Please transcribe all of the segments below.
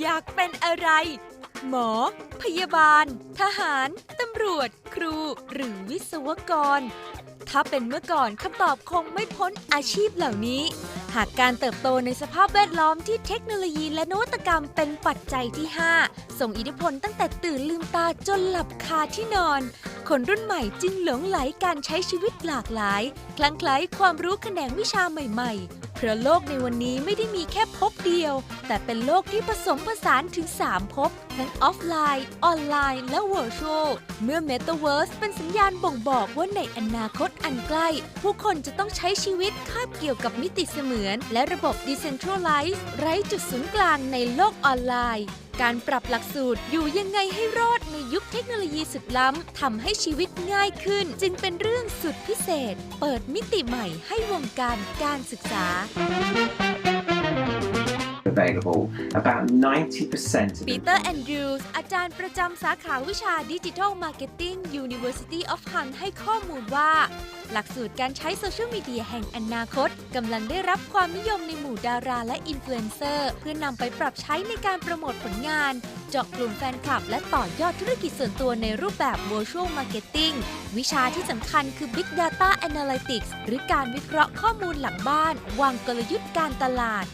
อยากเป็นอะไร หมอ พยาบาล ทหาร ตำรวจ ครู หรือวิศวกร ถ้าเป็นเมื่อก่อนคำตอบคงไม่พ้นอาชีพเหล่านี้ หากการเติบโตในสภาพแวดล้อมที่เทคโนโลยีและนวัตกรรมเป็นปัจจัยที่ 5 ส่งอิทธิพลตั้งแต่ตื่นลืมตาจนหลับคาที่นอน คนรุ่นใหม่จึงหลงไหลการใช้ชีวิตหลากหลาย คลั่งไคล้ความรู้แขนงวิชาใหม่ ๆ เพราะโลกในวันนี้ไม่ได้มีแค่พบเดียว แต่เป็นโลกที่ผสมผสานถึง3ภพทั้งออฟไลน์ ออนไลน์ และเวอร์ชวลเมื่อเมตาเวิร์สเป็นสัญญาณบ่งบอกว่าในอนาคตอันใกล้ ผู้คนจะต้องใช้ชีวิตคาบเกี่ยวกับมิติเสมือน และระบบดิเซนทรัลไลซ์ไร้จุดศูนย์กลางในโลกออนไลน์ การปรับหลักสูตรอยู่ยังไงให้รอดในยุคเทคโนโลยีสุดล้ำทำให้ชีวิตง่ายขึ้น จึงเป็นเรื่องสุดพิเศษ เปิดมิติใหม่ให้วงการการศึกษา available. About 90% of ปีเตอร์แอนดรูส์อาจารย์ประจำสาขาวิชาดิจิทัลมาร์เก็ตติ้ง University of Hunt ให้ข้อมูลว่า หลักสูตรการใช้โซเชียลมีเดียแห่งอนาคตกำลังได้รับความนิยมในหมู่ดาราและอินฟลูเอนเซอร์ เพื่อนำไปปรับใช้ในการโปรโมทผลงาน เจาะกลุ่มแฟนคลับ และต่อยอดธุรกิจส่วนตัวในรูปแบบ Virtual Marketing วิชาที่สำคัญคือ Big Data Analytics หรือการวิเคราะห์ข้อมูลหลังบ้าน วางกลยุทธ์การตลาด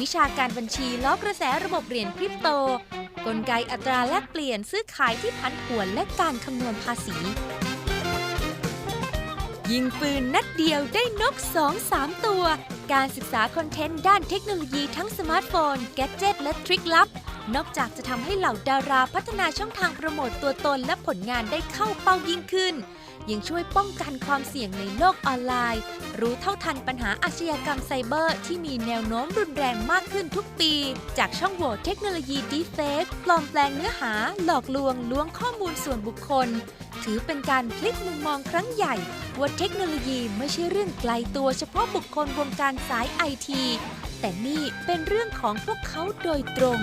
วิชาการบัญชีล้อกระแสระบบเหรียญคริปโต กลไกอัตราแลกเปลี่ยนซื้อขายที่พันผวนและการคำนวณภาษี ยิงปืนนัดเดียวได้นก 2-3 ตัว การศึกษาคอนเทนต์ด้านเทคโนโลยีทั้งสมาร์ทโฟน แกดเจิตและทริคลับ นอกจากจะทำให้เหล่าดาราพัฒนาช่องทางโปรโมตตัวตนและผลงานได้เข้าเป้ายิ่งขึ้น ยังช่วยป้องกันความเสี่ยงในโลกออนไลน์ รู้เท่าทันปัญหาอาชญากรรมไซเบอร์ ที่มีแนวโน้มรุนแรงมากขึ้นทุกปี จากช่องโหว่เทคโนโลยีดีเฟกปลอมแปลงเนื้อหา หลอกลวงล้วงข้อมูลส่วนบุคคล ถือเป็นการพลิกมุมมองครั้งใหญ่ ว่าเทคโนโลยีไม่ใช่เรื่องไกลตัวเฉพาะบุคคลวงการสายไอทีแต่นี่เป็นเรื่องของพวกเขาโดยตรง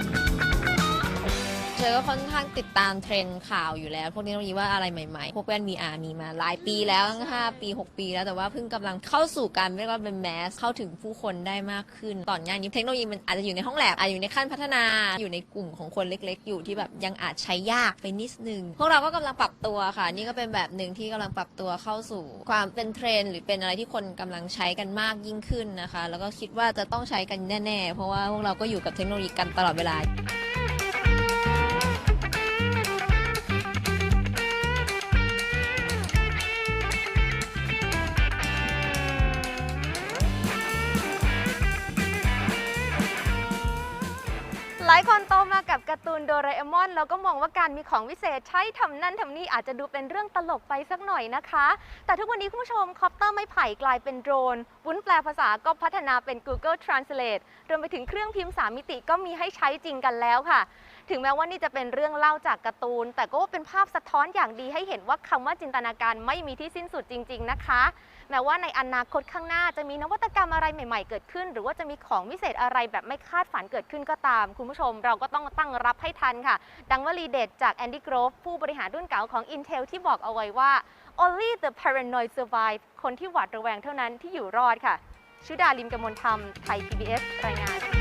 เธอก็ค่อนข้างติดตามเทรนด์ข่าวอยู่แล้ว พวกเทคโนโลยีว่าอะไรใหม่ๆ พวกแว่น VR มีมาหลายปีแล้วตั้ง5ปี 6 ปีแล้วแต่ว่าเพิ่งกำลังเข้าสู่การเรียกว่าเป็นแมสเข้าถึงผู้คนได้มากขึ้นตอนงานนี้เทคโนโลยีมันอาจจะอยู่ในห้องแลบอาจจะอยู่ในขั้นพัฒนาอยู่ในกลุ่มของคนเล็ก ๆ อยู่ที่แบบยังอาจใช้ยากไปนิดนึงพวกเราก็กำลังปรับตัวค่ะ นี่ก็เป็นแบบหนึ่งที่กำลังปรับตัวเข้าสู่ความเป็นเทรนด์หรือเป็นอะไรที่คนกำลังใช้กันมากยิ่งขึ้นนะคะ แล้วก็คิดว่าจะต้องใช้กันแน่ ๆ เพราะว่าพวกเราก็อยู่กับเทคโนโลยีกันตลอดเวลา หลายคนโตมากับการ์ตูนโดราเอมอนแล้วก็มองว่าการมีของวิเศษใช้ทำนั่นทำนี่อาจจะดูเป็นเรื่องตลกไปสักหน่อยนะคะ แต่ทุกวันนี้คุณผู้ชมคอปเตอร์ไม้ไผ่กลายเป็นโดรนวุ้นแปลภาษาก็พัฒนาเป็น Google Translate รวมไปถึงเครื่องพิมพ์ 3 มิติก็มีให้ใช้จริงกันแล้วค่ะ ถึงแม้ว่านี่จะเป็นเรื่องเล่าจากการ์ตูน แต่ก็ว่าเป็นภาพสะท้อนอย่างดีให้เห็นว่าคำว่าจินตนาการไม่มีที่สิ้นสุดจริง ๆ นะคะ แม้ว่าในอนาคตข้างหน้าจะมีนวัตกรรมอะไรใหม่ๆ เกิดขึ้น หรือว่าจะมีของวิเศษอะไรแบบไม่คาดฝันเกิดขึ้นก็ตาม คุณผู้ชมเราก็ต้องตั้งรับให้ทันค่ะ ดังวลีเด็ดจากแอนดี้กรฟผู้บริหารรุ่นเก่าของ Intel ที่บอกเอาไว้ว่า only the paranoid survive คนที่หวาดระแวงเท่านั้นที่อยู่รอดค่ะชุดาลิมกมลธรรมไทย PBS รายงาน